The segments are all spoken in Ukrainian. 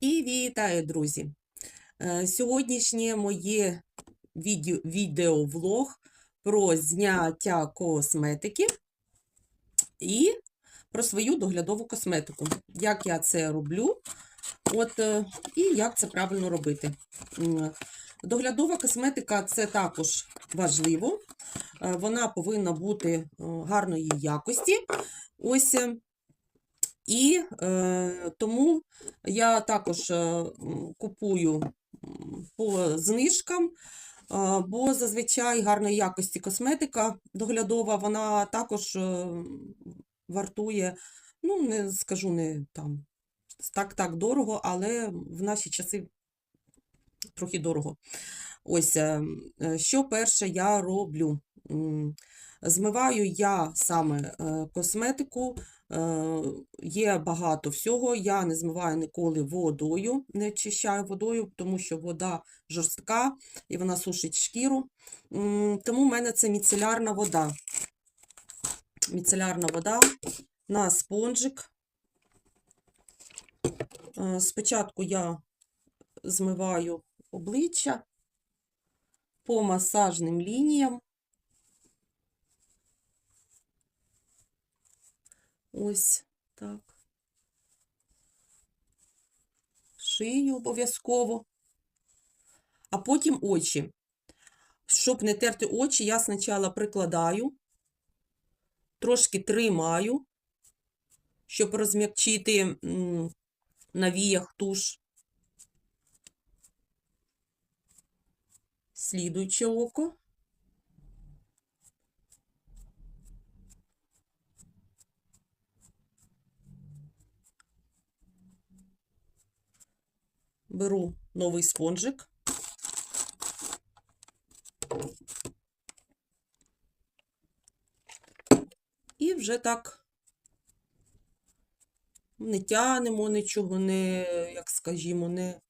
І вітаю, друзі! Е, Сьогоднішнє моє відео, відеовлог про зняття косметики і про свою доглядову косметику. Як я це роблю, от, е, і як це правильно робити. Доглядова косметика це також важливо. Е, Вона повинна бути гарної якості. Ось. І е, тому я також е, купую по знижкам, бо зазвичай гарної якості косметика доглядова, вона також е, вартує, ну, не скажу, не там так-так дорого, але в наші часи трохи дорого. Ось, е, що перше я роблю? Змиваю я саме е, косметику, е, є багато всього. Я не змиваю ніколи водою, не очищаю водою, тому що вода жорстка і вона сушить шкіру. Тому в мене це міцелярна вода. Міцелярна вода на спонжик. Е, Спочатку я змиваю обличчя по масажним лініям. Ось так. Шию обов'язково. А потім очі. Щоб не терти очі, я спочатку прикладаю, трошки тримаю, щоб розм'якчити на віях туш. Слідуюче око. Беру новий спонжик. І вже так не тянемо нічого, не, як скажімо, не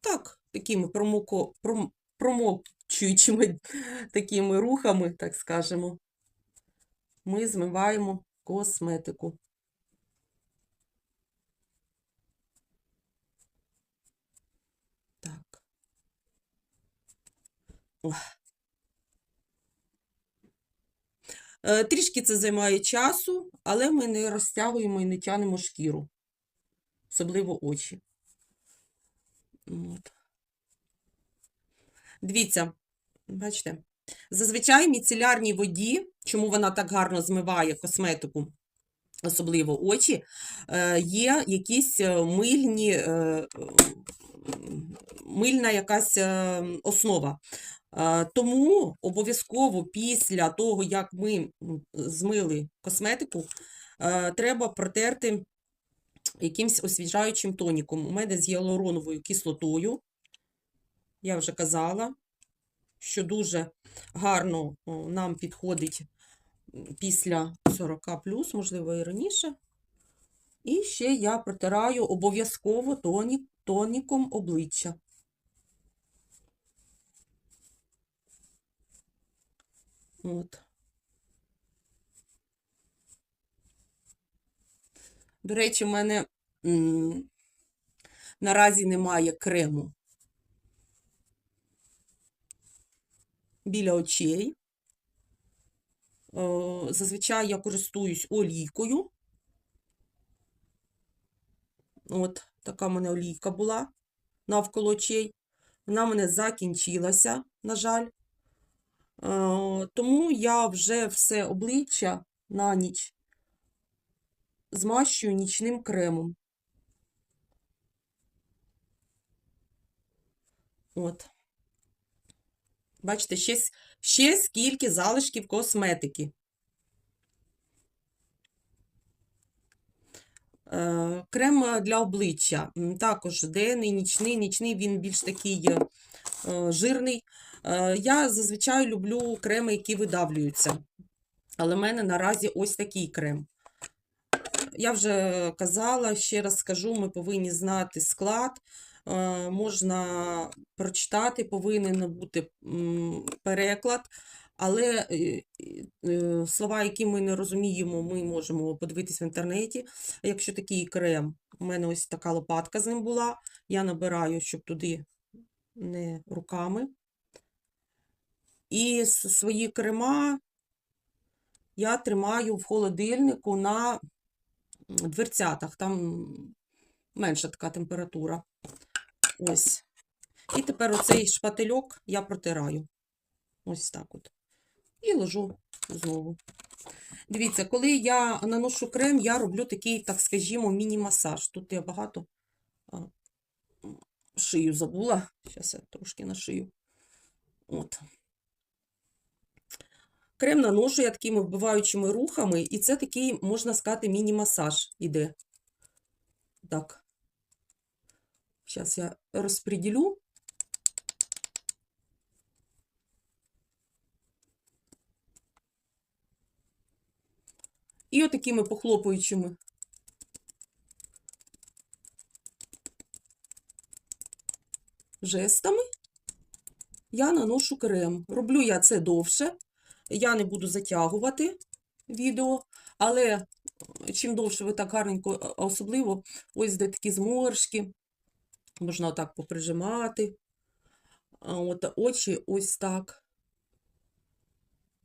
так, такими промоко, пром, промокчуючими такими рухами, так скажемо, ми змиваємо косметику. Так. Ох. Е, Трішки це займає часу, але ми не розтягуємо і не тянемо шкіру, особливо очі. От. Дивіться, бачите, зазвичай міцелярній воді, чому вона так гарно змиває косметику, особливо очі, е, є якісь е, мильні, е, мильна якась е, основа. Тому обов'язково після того, як ми змили косметику, е, треба протерти якимсь освіжаючим тоніком. У мене з гіалуроновою кислотою. Я вже казала, що дуже гарно нам підходить після 40 можливо, і раніше. І ще я протираю обов'язково тонік, тоніком обличчя. От. До речі, в мене наразі немає крему біля очей. Зазвичай я користуюсь олійкою. От така в мене олійка була навколо очей. Вона в мене закінчилася, на жаль. Е, Тому я вже все обличчя на ніч змащую нічним кремом. От. Бачите, ще, ще скільки залишків косметики. Е, Крем е, для обличчя. Також денний, нічний. Нічний він більш такий жирний. Е, Я зазвичай люблю креми, які видавлюються. Але в мене наразі ось такий крем. Я вже казала, ще раз скажу, ми повинні знати склад. е, Можна прочитати, повинен бути переклад. Але е, е, слова, які ми не розуміємо, ми можемо подивитись в інтернеті. Якщо такий крем, у мене ось така лопатка з ним була, я набираю, щоб туди не руками. І свої крема я тримаю в холодильнику на дверцятах, там менша така температура. Ось. І тепер оцей шпательок я протираю. Ось так от. І ложу знову. Дивіться, коли я наношу крем, я роблю такий, так скажімо, міні-масаж. Тут я багато шию забула. Зараз я трошки на шию. От. Крем наношу я такими вбиваючими рухами, і це такий, можна сказати, міні-масаж іде. Так. Зараз я розподілю. І отакими похлопуючими. Жестами я наношу крем. Роблю я це довше. Я не буду затягувати відео, але чим довше ви так гарненько, особливо ось де такі зморшки, можна отак поприжимати. От очі ось так.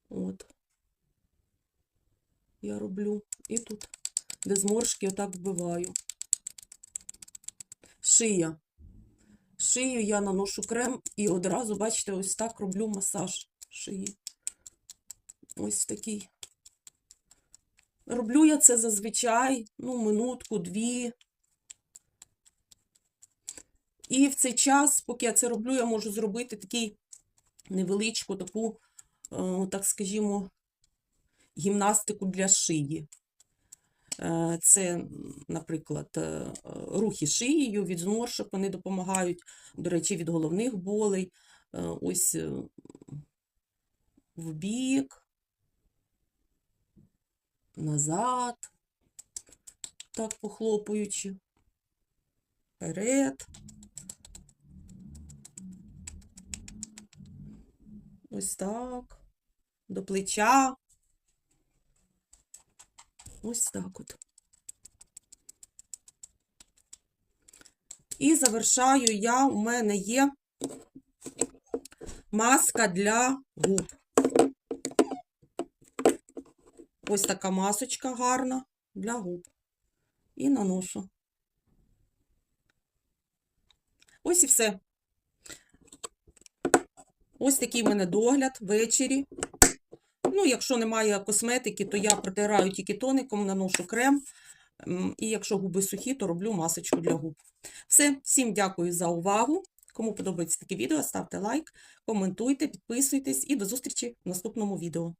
От. Я роблю. І тут, де зморшки, отак вбиваю. Шия. Шию я наношу крем і одразу, бачите, ось так роблю масаж шиї. Ось такий. Роблю я це зазвичай, ну, минутку, дві. І в цей час, поки я це роблю, я можу зробити такий невеличку таку, е, так скажімо, гімнастику для шиї. Е, Це, наприклад, е, рухи шиєю від зморшок, вони допомагають, до речі, від головних болей. Е, Ось е, вбік, назад, так похлопуючи, вперед. Ось так, до плеча. Ось так от. І завершаю я, у мене є маска для губ. Ось така масочка гарна для губ. І наношу. Ось і все. Ось такий в мене догляд ввечері. Ну, якщо немає косметики, то я протираю тільки тоником, наношу крем. І якщо губи сухі, то роблю масочку для губ. Все, всім дякую за увагу. Кому подобається таке відео, ставте лайк, коментуйте, підписуйтесь і до зустрічі в наступному відео.